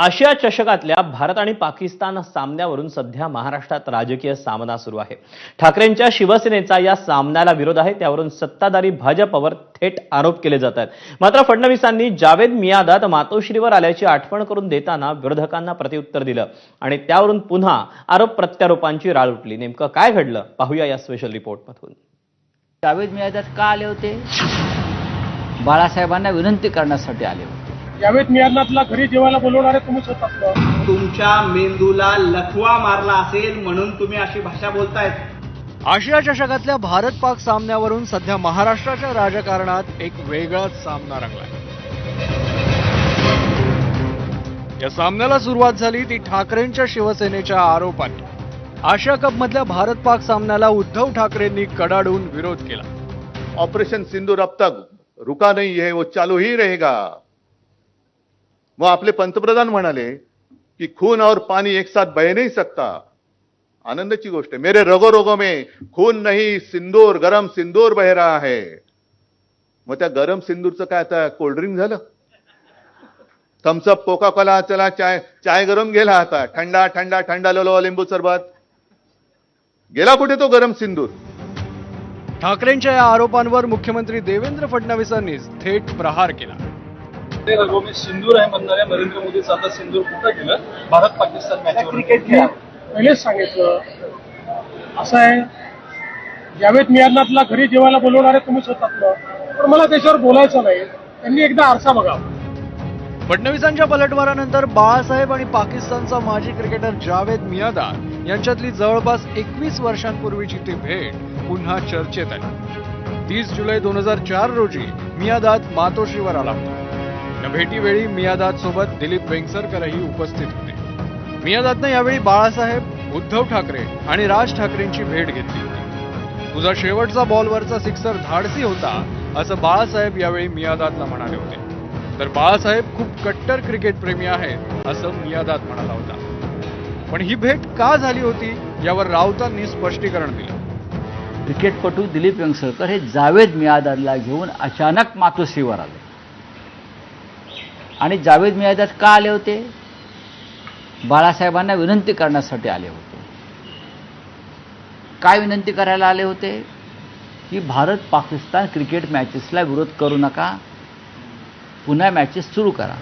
आशिया चषकातल्या भारत आणि पाकिस्तान सामन्यावरून सध्या महाराष्ट्रात राजकीय सामना सुरू आहे. ठाकरेंच्या शिवसेनेचा या सामन्याला विरोध आहे. त्यावरून सत्ताधारी भाजपवर थेट आरोप केले जात आहेत. मात्र फडणवीसांनी जावेद मियादात मातोश्रीवर आल्याची आठवण करून देताना विरोधकांना प्रत्युत्तर दिलं आणि त्यावरून पुन्हा आरोप प्रत्यारोपांची राळ उठली. नेमकं काय घडलं? पाहूया या स्पेशल रिपोर्टमधून जावेद मियादात का आले होते? बाळासाहेबांना विनंती करण्यासाठी आले होते. यावेत मियादनाथला घरी जेवायला बोलवणारे तुम्हीच होतात तुमच्या मेंदूला लखवा मारला असेल म्हणून तुम्ही अशी भाषा बोलतायत. आशिया चषकातल्या भारत पाक सामन्यावरून सध्या महाराष्ट्राच्या राजकारणात एक वेगळाच सामना रंगलाय. या सामन्याला सुरुवात झाली ती ठाकरेंच्या शिवसेनेच्या आरोपांनी. आशिया कप मधल्या भारत पाक सामन्याला उद्धव ठाकरेंनी कडाडून विरोध केला. ऑपरेशन सिंदूर अब तक रुका नहीं है वो चालू ही रहेगा. मग आपले पंतप्रधान म्हणाले की खून और पाणी एक साथ बह नाही सकता. आनंदाची गोष्ट आहे. मेरे रगो रगो में खून नहीं सिंदूर गरम सिंदूर बह रहा मग त्या गरम सिंदूरचं काय आता कोल्ड्रिंक झालं? थम्सअप कोका कोला चला चाय चाय गरम गेला आता. थंडा थंडा थंडा लोलो लिंबू सरबत. गेला कुठे तो गरम सिंदूर? ठाकरेंच्या या आरोपांवर मुख्यमंत्री देवेंद्र फडणवीसांनीच थेट प्रहार केला. ते रघुवीर सिंदूर आहे म्हणणाऱ्या नरेंद्र मोदीचं आता सिंदूर कुठं गेलं? भारत पाकिस्तान मॅच क्रिकेट मी पहिलेच सांगितलं. असं आहे. यावेत मियादनाथला घरी जेवायला बोलवणारे तुम्हीच होतात पण मला त्याच्यावर बोलायचं नाही. त्यांनी एकदा आरसा बघावा फडणवीसांच्या पलटवारानंतर बाळासाहेब आणि पाकिस्तानचा माजी क्रिकेटर जावेद मियादाद यांच्यातली जवळपास एकवीस वर्षांपूर्वीची ती भेट पुन्हा चर्चेत आली. तीस जुलै दोन हजार चार रोजी मियादाद मातोश्रीवर आला होता. या भेटीवेळी मियादाद सोबत दिलीप वेंगसरकरही उपस्थित होते. मियादादनं यावेळी बाळासाहेब उद्धव ठाकरे आणि राज ठाकरेंची भेट घेतली होती. तुझा शेवटचा बॉलवरचा सिक्सर धाडसी होता असं बाळासाहेब यावेळी मियादादला म्हणाले होते. तर बाळासाहेब खूप कट्टर क्रिकेट प्रेमी आहेत असं मियादाद म्हणाला होता. पण ही भेट का झाली होती यावर राऊतांनी स्पष्टीकरण दिलं. क्रिकेटपटू दिलीप वेंगसरकर हे जावेद मियादादला घेऊन अचानक मातोश्रीवर आले. आणि जावेद मियादाद का आले होते? बाळासाहेबांना विनंती करण्यासाठी आले होते. काय विनंती करायला आले होते? की भारत पाकिस्तान क्रिकेट मॅचेसला विरोध करू नका. पुन्हा मॅचेस सुरू करा.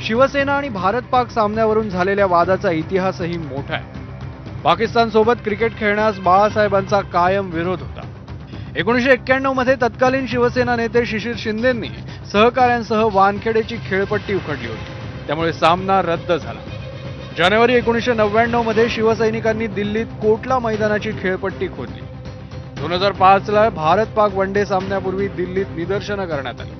शिवसेना आणि भारत पाक सामन्यावरून झालेल्या वादाचा इतिहासही मोठा आहे. पाकिस्तान सोबत क्रिकेट खेळण्यास बाळासाहेबांचा कायम विरोध होता. एकोणीसशे एक्क्याण्णवमध्ये तत्कालीन शिवसेना नेते शिशिर शिंदेंनी सहकाऱ्यांसह वानखेडेची खेळपट्टी उखडली होती. त्यामुळे सामना रद्द झाला. जानेवारी एकोणीसशे नव्याण्णवमध्ये शिवसैनिकांनी दिल्लीत कोटला मैदानाची खेळपट्टी खोदली. दोन हजार पाचला भारत पाक वन डे सामन्यापूर्वी दिल्लीत निदर्शनं करण्यात आली.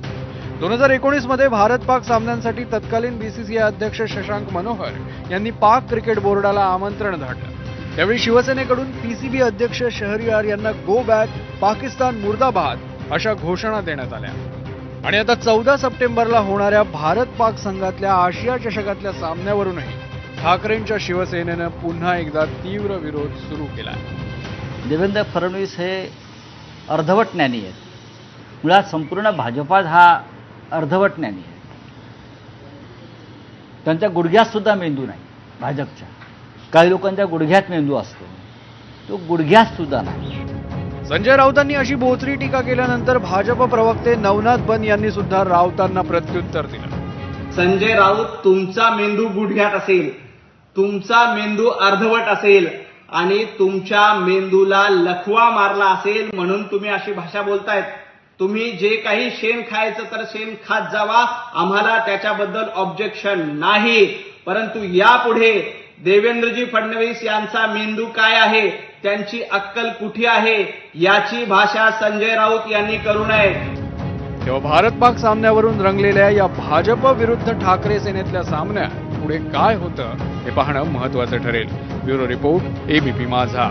दोन हजार एकोणीसमध्ये भारत पाक सामन्यांसाठी तत्कालीन बीसीसीआय अध्यक्ष शशांक मनोहर यांनी पाक क्रिकेट बोर्डाला आमंत्रण धाडलं. त्यावेळी शिवसेनेकडून पीसीबी अध्यक्ष शहरियार यांना गो बॅक पाकिस्तान मुर्दाबाद अशा घोषणा देण्यात आल्या. आणि आता चौदा सप्टेंबरला होणाऱ्या भारत पाक संघातल्या आशिया चषकातल्या सामन्यावरूनही ठाकरेंच्या शिवसेनेनं पुन्हा एकदा तीव्र विरोध सुरू केला देवेंद्र फडणवीस हे अर्धवट ज्ञानी आहेत. मुळात संपूर्ण भाजपात हा अर्धवट ज्ञानी आहे. त्यांच्या गुडघ्यात सुद्धा मेंदू नाही भाजपच्या. काही लोकांच्या गुडघ्यात मेंदू असतो. तो गुडघ्यात सुद्धा नाही. संजय राऊतांनी अशी बोचरी टीका केल्यानंतर भाजप प्रवक्ते नवनाथ बन यांनी सुद्धा राऊतांना प्रत्युत्तर दिलं. संजय राऊत तुमचा मेंदू गुडघ्यात असेल तुमचा मेंदू अर्धवट असेल आणि तुमच्या मेंदूला लखवा मारला असेल म्हणून तुम्ही अशी भाषा बोलतायत. तुम्ही जे काही शेण खायचं तर शेण खात जावा आम्हाला त्याच्याबद्दल ऑब्जेक्शन नाही. परंतु यापुढे देवेंद्रजी फडणवीस यांचा मेंदू काय आहे त्यांची अक्कल कुठे आहे याची भाषा संजय राऊत यांनी करू नये. तेव्हा भारत पाक सामन्यावरून रंगलेल्या या भाजप विरुद्ध ठाकरे सेनेतल्या सामन्यात पुढे काय होतं हे पाहणं महत्वाचं ठरेल. ब्युरो रिपोर्ट एबीपी माझा.